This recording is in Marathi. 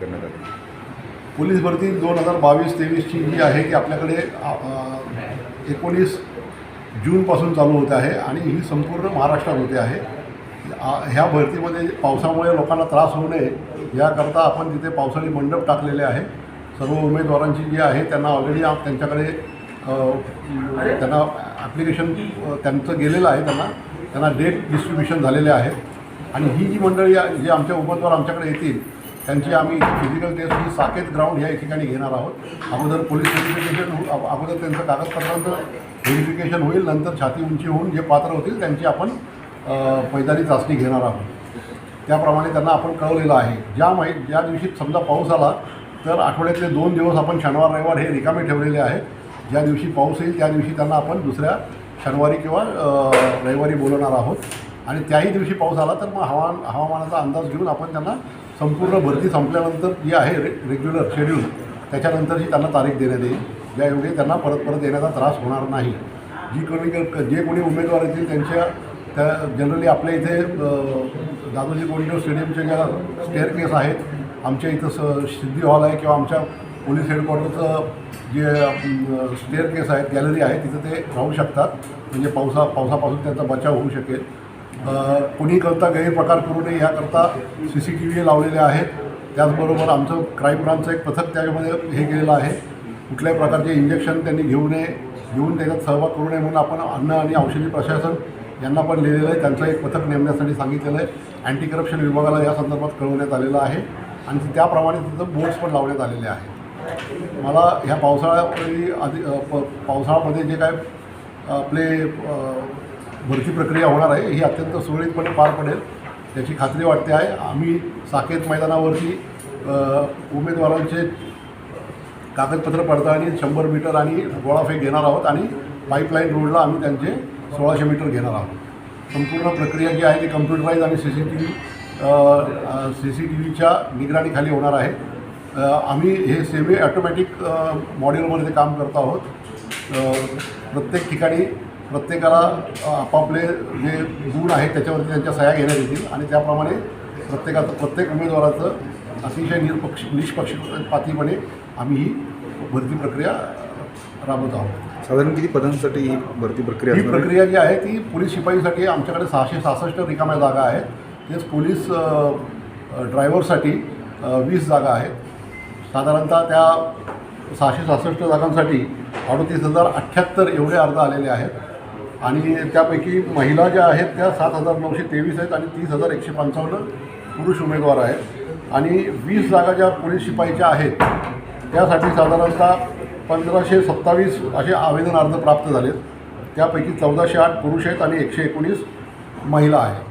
करण्यात आली. पोलीस भरती दोन हजार बावीस तेवीसची जी आहे ती आपल्याकडे एकोणीस जूनपासून चालू होते आहे आणि ही संपूर्ण महाराष्ट्रात होते आहे. ह्या भरतीमध्ये पावसामुळे लोकांना त्रास होऊ नये याकरता आपण तिथे पावसाळी मंडप टाकलेले आहे. सर्व उमेदवारांची जी आहे त्यांना ऑलरेडी त्यांच्याकडे त्यांना ॲप्लिकेशन त्यांचं गेलेलं आहे त्यांना. त्यांना डेट डिस्ट्रीब्युशन झालेले आहे. आणि ही जी मंडळी जे आमच्या उमेदवार आमच्याकडे येतील त्यांची आम्ही फिजिकल टेस्ट ही साकेत ग्राउंड या ठिकाणी घेणार आहोत. अगोदर पोलीस व्हेरिफिकेशन हो अगोदर त्यांचं कागदपत्रांचं व्हेरिफिकेशन होईल नंतर छाती उंची होऊन जे पात्र होतील त्यांची आपण अ, मैदानी चाचणी घेणार आहोत. त्याप्रमाणे त्यांना आपण कळवलेलं आहे. ज्या माहीत ज्या दिवशी समजा पाऊस आला तर आठवड्यातले दोन दिवस आपण शनिवार रविवार हे रिकामे ठेवलेले आहे ज्या दिवशी पाऊस येईल त्या दिवशी त्यांना आपण दुसऱ्या शनिवारी किंवा रविवारी बोलवणार आहोत. आणि त्याही दिवशी पाऊस आला तर मग हवा हवामानाचा अंदाज घेऊन आपण त्यांना संपूर्ण भरती संपल्यानंतर जी आहे रे रेग्युलर शेड्यूल त्याच्यानंतरही त्यांना तारीख देण्यात येईल. ज्यायोगे त्यांना परत परत येण्याचा त्रास होणार नाही. जी कोणी जे कोणी उमेदवार येतील त्यांच्या त्या जनरली आपल्या इथे दादोजी कोंडदेव स्टेडियमच्या ज्या स्टेअर केस आहेत आमच्या इथं स सिद्धी हॉल आहे किंवा आमच्या पोलीस हेडक्वार्टरचं जे स्टेअर केस आहेत गॅलरी आहे तिथं ते राहू शकतात. म्हणजे पावसा पावसापासून त्यांचा बचाव होऊ शकेल. कोणी करता गैरप्रकार करू नये याकरता सी सी टी व्ही लावलेले आहेत. त्याचबरोबर आमचं क्राईम ब्रांचचं एक पथक त्याच्यामध्ये हे केलेलं आहे. कुठल्याही प्रकारचे इंजेक्शन त्यांनी घेऊ नये घेऊन त्याच्यात सहभाग करू नये म्हणून आपण अन्न आणि औषधी प्रशासन यांना पण लिहिलेलं आहे. त्यांचं एक पथक नेमण्यासाठी सांगितलेलं आहे. अँटी करप्शन विभागाला या संदर्भात कळवण्यात आलेलं आहे. आणि त्याप्रमाणे तिथं बोर्ड्स पण लावण्यात आलेले आहेत. मला ह्या पावसाळ्यापूर्वी आधी प पावसाळ्यामध्ये जे काय आपले भरती प्रक्रिया होणार आहे ही अत्यंत सुरळीतपणे पार पडेल. याची खात्री वाटते आहे. आम्ही साकेत मैदानावरती उमेदवारांचे कागदपत्र पडताळणी शंभर मीटर आणि गोळाफेक घेणार आहोत आणि पाईपलाईन रोडला आम्ही त्यांचे सोळाशे मीटर घेणार आहोत. संपूर्ण प्रक्रिया जी आहे ती कम्प्युटराईज आणि C C T V C C T व्हीच्या निगराणीखाली होणार आहे. आम्ही हे सेमी ऑटोमॅटिक मॉड्यूलमध्ये काम करत आहोत. प्रत्येक ठिकाणी प्रत्येकाला आपापले जे गुण आहेत त्याच्यावरती त्यांच्या सह्या घेण्यात येतील आणि त्याप्रमाणे प्रत्येकाचं प्रत्येक उमेदवाराचं अतिशय निरपक्ष निष्पक्षपातीपणे आम्ही ही भरती प्रक्रिया राबवत आहोत. साधारण किती पदांसाठी ही भरती प्रक्रिया ही? प्रक्रिया जी आहे ती पोलीस शिपाईसाठी आमच्याकडे सहाशे सहासष्ट रिकाम्या जागा आहेत. तेच पोलीस ड्रायव्हरसाठी वीस जागा आहेत. साधारणतः त्या सहाशे सहासष्ट जागांसाठी अडतीस हजार अठ्ठ्याहत्तर एवढे अर्ज आलेले आहेत. आणि त्यापैकी महिला ज्या आहेत त्या सात हजार नऊशे तेवीस आहेत आणि तीस हजार एकशे पंचावन्न पुरुष उमेदवार आहेत. आणि वीस जागा ज्या पोलीस शिपाईच्या आहेत त्यासाठी साधारणतः पंधराशे सत्तावीस असे आवेदन अर्ज प्राप्त झालेत. त्यापैकी चौदाशे आठ पुरुष आहेत आणि एकशे एकोणीस महिला आहेत.